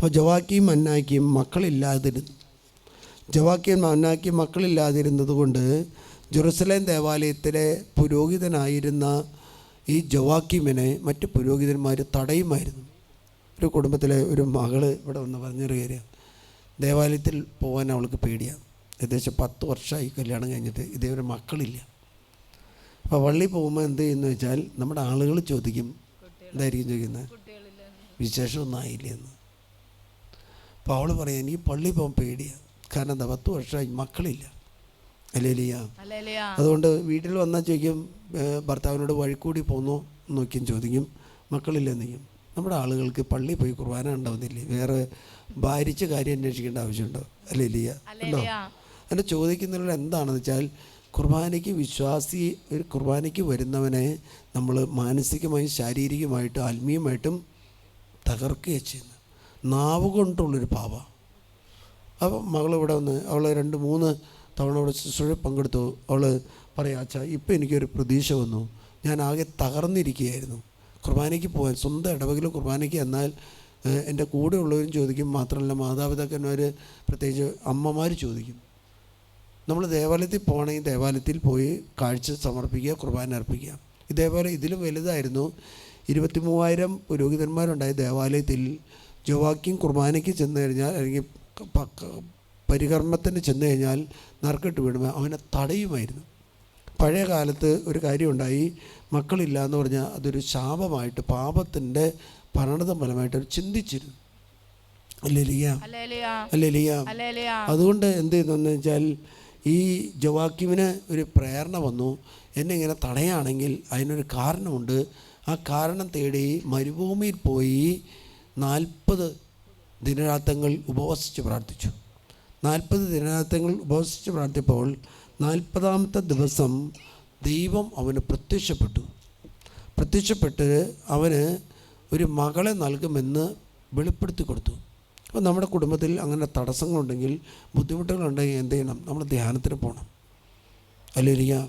അപ്പോൾ ജവാക്കിയും മന്നാക്കിയും മക്കളില്ലാതിരുന്നു ജവാക്കിയും മന്നാക്കിയും മക്കളില്ലാതിരുന്നത് കൊണ്ട് ജെറുസലേം ദേവാലയത്തിലെ പുരോഹിതനായിരുന്ന ഈ ജവാക്കിമിനെ മറ്റ് പുരോഹിതന്മാർ തടയുമായിരുന്നു. ഒരു കുടുംബത്തിലെ ഒരു മകൾ ഇവിടെ വന്ന് പറഞ്ഞൊരു കാര്യം. ദേവാലയത്തിൽ പോകാൻ അവൾക്ക് പേടിയാണ് ഏകദേശം പത്ത് വർഷമായി കല്യാണം കഴിഞ്ഞിട്ട് ഇതേവരെ മക്കളില്ല. അപ്പോൾ വള്ളി പോകുമ്പോൾ എന്ത് ചെയ്യുന്നു വെച്ചാൽ നമ്മുടെ ആളുകൾ ചോദിക്കും. എന്തായിരിക്കും ചോദിക്കുന്നത്. വിശേഷമൊന്നും ആയില്ല എന്ന് അപ്പോൾ അവൾ പറയാം എനിക്ക് പള്ളി പോകാൻ പേടിയാണ് കാരണം എന്താ? പത്ത് വർഷമായി മക്കളില്ല. അല്ലേലിയ അതുകൊണ്ട് വീട്ടിൽ വന്നാൽ ചോദിക്കും ഭർത്താവിനോട് വഴിക്കൂടി പോന്നു നോക്കിയും ചോദിക്കും. മക്കളില്ലെന്ന് ചോദിക്കും നമ്മുടെ ആളുകൾക്ക് പള്ളി പോയി കുർബാന ഉണ്ടാവുന്നില്ലേ? വേറെ ഭാരിച്ച കാര്യം അന്വേഷിക്കേണ്ട ആവശ്യമുണ്ടോ? അല്ലേലിയ ഉണ്ടോ? എന്നെ ചോദിക്കുന്നതിലൂടെ എന്താണെന്ന് വെച്ചാൽ കുർബാനയ്ക്ക് വിശ്വാസി ഒരു കുർബാനയ്ക്ക് വരുന്നവനെ നമ്മൾ മാനസികമായും ശാരീരികമായിട്ടും ആത്മീയമായിട്ടും തകർക്കുകയാണ് ചെയ്യുന്നത്. നാവ് കൊണ്ടുള്ളൊരു പാവ അപ്പം മകൾ ഇവിടെ വന്ന് അവൾ രണ്ട് മൂന്ന് തവണ അവിടെ ശുശ്രൂഷ പങ്കെടുത്തു. അവൾ പറയാം അച്ഛാ ഇപ്പം എനിക്കൊരു പ്രതീക്ഷ വന്നു. ഞാൻ ആകെ തകർന്നിരിക്കുകയായിരുന്നു. കുർബാനയ്ക്ക് പോകാൻ സ്വന്തം ഇടവകിൽ കുർബാനയ്ക്ക് എന്നാൽ എന്റെ കൂടെ ഉള്ളവരും ചോദിക്കും. മാത്രമല്ല മാതാപിതാക്കന്മാർ പ്രത്യേകിച്ച് അമ്മമാർ ചോദിക്കും. നമ്മൾ ദേവാലയത്തിൽ പോകണമെങ്കിൽ ദേവാലയത്തിൽ പോയി കാഴ്ച സമർപ്പിക്കുക കുർബാന അർപ്പിക്കുക. ഇതേപോലെ ഇതിലും വലുതായിരുന്നു. ഇരുപത്തി മൂവായിരം പുരോഹിതന്മാരുണ്ടായ ദേവാലയത്തിൽ. ജോവാക്കിയും കുർബാനയ്ക്ക് ചെന്ന് കഴിഞ്ഞാൽ അല്ലെങ്കിൽ പരികർമ്മത്തിന് ചെന്ന് കഴിഞ്ഞാൽ നറുക്കിട്ട് വീടുമ്പോൾ അവനെ തടയുമായിരുന്നു. പഴയ കാലത്ത് ഒരു കാര്യമുണ്ടായി. മക്കളില്ല എന്ന് പറഞ്ഞാൽ അതൊരു ശാപമായിട്ട് പാപത്തിന്റെ ഭരണതം ഫലമായിട്ട് അവർ ചിന്തിച്ചിരുന്നു. അല്ലേ ലിയ ഹല്ലേലൂയ ഹല്ലേലൂയ അതുകൊണ്ട് എന്ത് ചെയ്യുന്നു വെച്ചാൽ ഈ ജവാക്കിമിന് ഒരു പ്രേരണ വന്നു. എന്നെ ഇങ്ങനെ തടയാണെങ്കിൽ അതിനൊരു കാരണമുണ്ട്. ആ കാരണം തേടി മരുഭൂമിയിൽ പോയി നാൽപ്പത് ദിനരാത്രങ്ങൾ ഉപവസിച്ച് പ്രാർത്ഥിച്ചു. നാൽപ്പത് ദിനരാത്രങ്ങൾ ഉപവസിച്ച് പ്രാർത്ഥിച്ചപ്പോൾ നാൽപ്പതാമത്തെ ദിവസം ദൈവം അവന് പ്രത്യക്ഷപ്പെട്ടു. പ്രത്യക്ഷപ്പെട്ട് അവന് ഒരു മകളെ നൽകുമെന്ന് വെളിപ്പെടുത്തി കൊടുത്തു. അപ്പോൾ നമ്മുടെ കുടുംബത്തിൽ അങ്ങനെ തടസ്സങ്ങളുണ്ടെങ്കിൽ ബുദ്ധിമുട്ടുകളുണ്ടെങ്കിൽ എന്ത് ചെയ്യണം? നമ്മൾ ധ്യാനത്തിന് പോകണം. അല്ലെങ്കിൽ